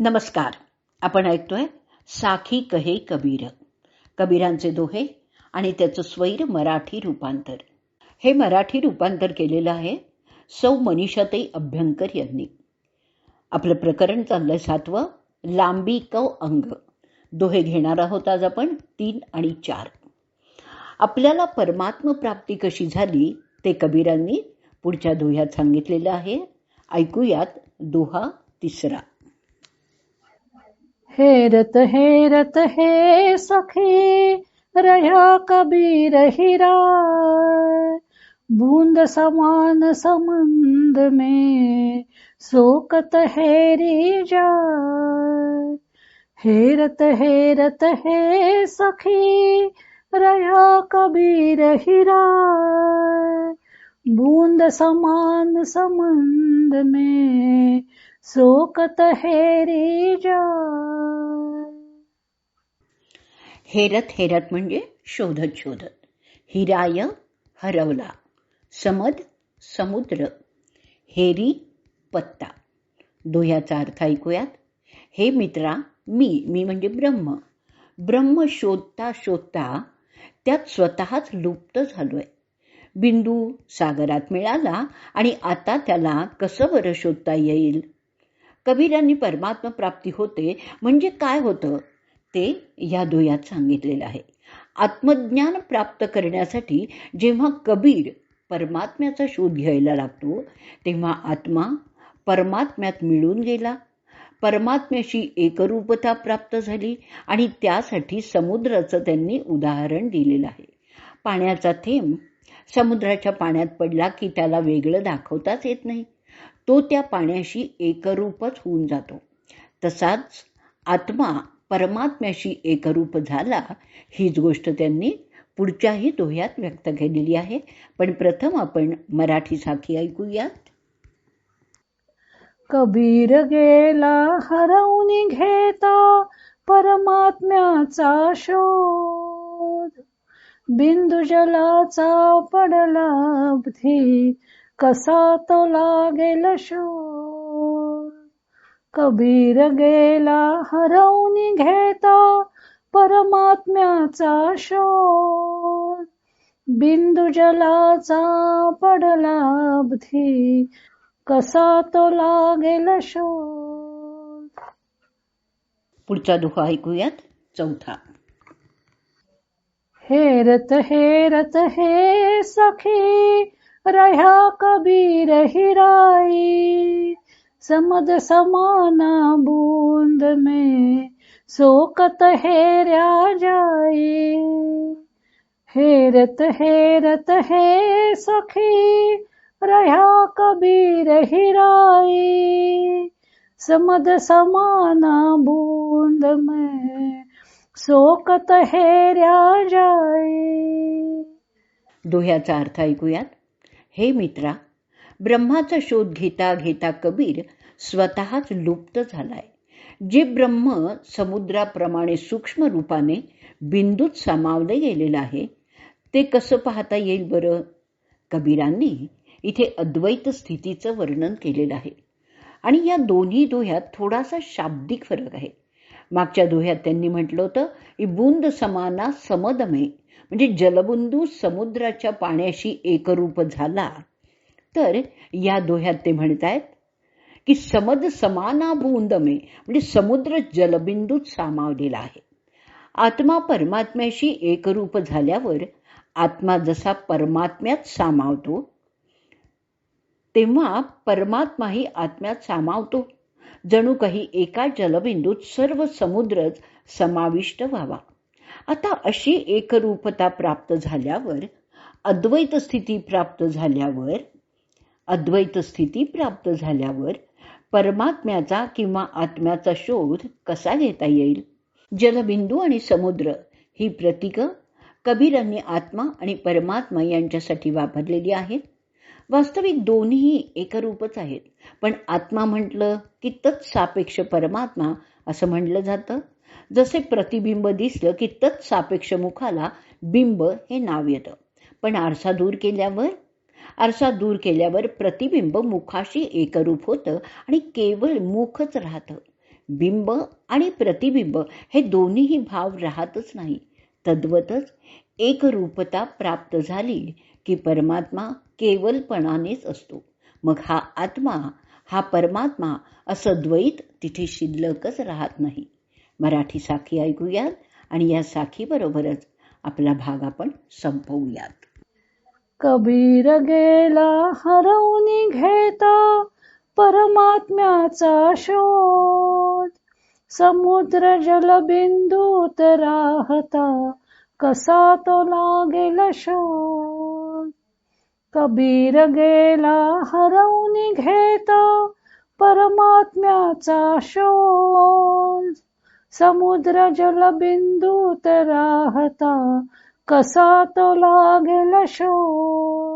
नमस्कार. आपण ऐकतोय साखी कहे कबीर. कबीरांचे दोहे आणि त्याचं स्वैर मराठी रूपांतर. हे मराठी रूपांतर केलेलं आहे सौ मनीषाताई अभ्यंकर यांनी. आपलं प्रकरण चाललंय सातवं लांबी कव अंग. दोहे घेणार आहोत आज आपण तीन आणि चार. आपल्याला परमात्म प्राप्ती कशी झाली ते कबीरांनी पुढच्या दोह्यात सांगितलेलं आहे. ऐकूयात दोहा तिसरा. हेरत हेरत हे सखी रह्या कबीर हिरा। बूंद समान समंद में सोकत हेरी जाय हेरत हेरत हे सखी रह्या कबीर हिरा। बूंद समान समंद में सोकत हेरी हेरत हेरत म्हणजे शोधत शोधत. हिराय हरवला. समद समुद्र. हेरी पत्ता. दोह्याचा अर्थ ऐकूयात. हे मित्रा मी मी म्हणजे ब्रह्म. ब्रह्म शोधता शोधता त्यात स्वतःच लुप्त झालोय. बिंदू सागरात मिळाला आणि आता त्याला कसं बरं शोधता येईल? कबीरांनी परमात्मा प्राप्ती होते म्हणजे काय होतं? ते या दोह्यात सांगितलेलं आहे. आत्मज्ञान प्राप्त करण्यासाठी जेव्हा कबीर परमात्म्याचा शोध घ्यायला लागतो तेव्हा आत्मा परमात्म्यात मिळून गेला. परमात्म्याशी एकरूपता प्राप्त झाली आणि त्यासाठी समुद्राचं त्यांनी उदाहरण दिलेलं आहे. पाण्याचा थेंब समुद्राच्या पाण्यात पडला की त्याला वेगळं दाखवताच येत नाही. तो त्या पाण्याशी एकरूपच होऊन जातो. तसाच आत्मा परमात्म्याशी एकरूप झाला हीच गोष्ट त्यांनी पुढच्याही दोह्यात व्यक्त केलेली आहे. पण प्रथम आपण मराठी साखी ऐकूयात. कबीर गेला हरवून घेता परमात्म्याचा शोध. बिंदू जलाचा पडला कसा तो लागेल शोध कबीर गेला हरवून घेता परमात्म्याचा शोध बिंदू जलाचा पडला बुधी कसा तो लागेल शोध पुढचा दोहा ऐकूयात चौथा. हेरत हेरत हे सखी रह्या कबीर हिराई समद समाना बूंद में सोकत हेऱ्या जाई हेरत हेरत हे सखी रह्या कबीर हिराई समद समाना बूंद में सोकत हेऱ्या जाई दोह्याचा अर्थ ऐकूयात? हे मित्रा ब्रह्माचा शोध घेता घेता कबीर स्वतःच लुप्त झालाय. जे ब्रह्म समुद्राप्रमाणे सूक्ष्म रूपाने बिंदूत सामावले गेलेलं आहे ते कसं पाहता येईल बरं? कबीरांनी इथे अद्वैत स्थितीचं वर्णन केलेलं आहे. आणि या दोन्ही दोह्यात थोडासा शाब्दिक फरक आहे. मागच्या दोह्यात त्यांनी म्हटलं होतं की बुंद समाना समदमे. म्हणजे जलबिंदू समुद्राच्या पाण्याशी एकरूप झाला. तर या दोह्यात ते म्हणतायत की समद समाना बुंदमे म्हणजे समुद्र जलबिंदूत सामावलेला आहे. आत्मा परमात्म्याशी एकरूप झाल्यावर आत्मा जसा परमात्म्यात सामावतो तेव्हा परमात्माही आत्म्यात सामावतो. जणू काही एका जलबिंदूत सर्व समुद्रच समाविष्ट व्हावा. आता अशी एकरूपता प्राप्त झाल्यावर अद्वैत स्थिती प्राप्त झाल्यावर अद्वैत स्थिती प्राप्त झाल्यावर परमात्म्याचा किंवा आत्म्याचा शोध कसा घेता येईल? जलबिंदू आणि समुद्र ही प्रतीकं कबीरांनी आत्मा आणि परमात्मा यांच्यासाठी वापरलेली आहेत. वास्तविक दोन्ही एकरूपच आहेत. पण आत्मा म्हटलं की तत् सापेक्ष परमात्मा असं म्हटलं जातं. जसे प्रतिबिंब दिसलं की तत् सापेक्ष मुखाला बिंब हे नाव येतं. पण आरसा दूर केल्यावर? आरसा दूर केल्यावर प्रतिबिंब मुखाशी एकरूप होतं आणि केवळ मुखच राहतं. बिंब आणि प्रतिबिंब हे दोन्हीही भाव राहतच नाही. तद्वतच एक रूपता प्राप्त झाली की परमात्मा केवलपणानेच असतो. मग हा आत्मा हा परमात्मा असं द्वैत तिथे शिल्लकच राहत नाही. मराठी साखी ऐकूयात आणि या साखीबरोबरच आपला भाग आपण संपवूयात. कबीर गेला हरवून घेता परमात्म्याचा शोध. समुद्र जलबिंदूत राहता कसा तो लागेल शोध? कबीर गेला हरवून घेता परमात्म्याचा शोध. समुद्र जलबिंदूत राहता कसा तो लागेल शोध?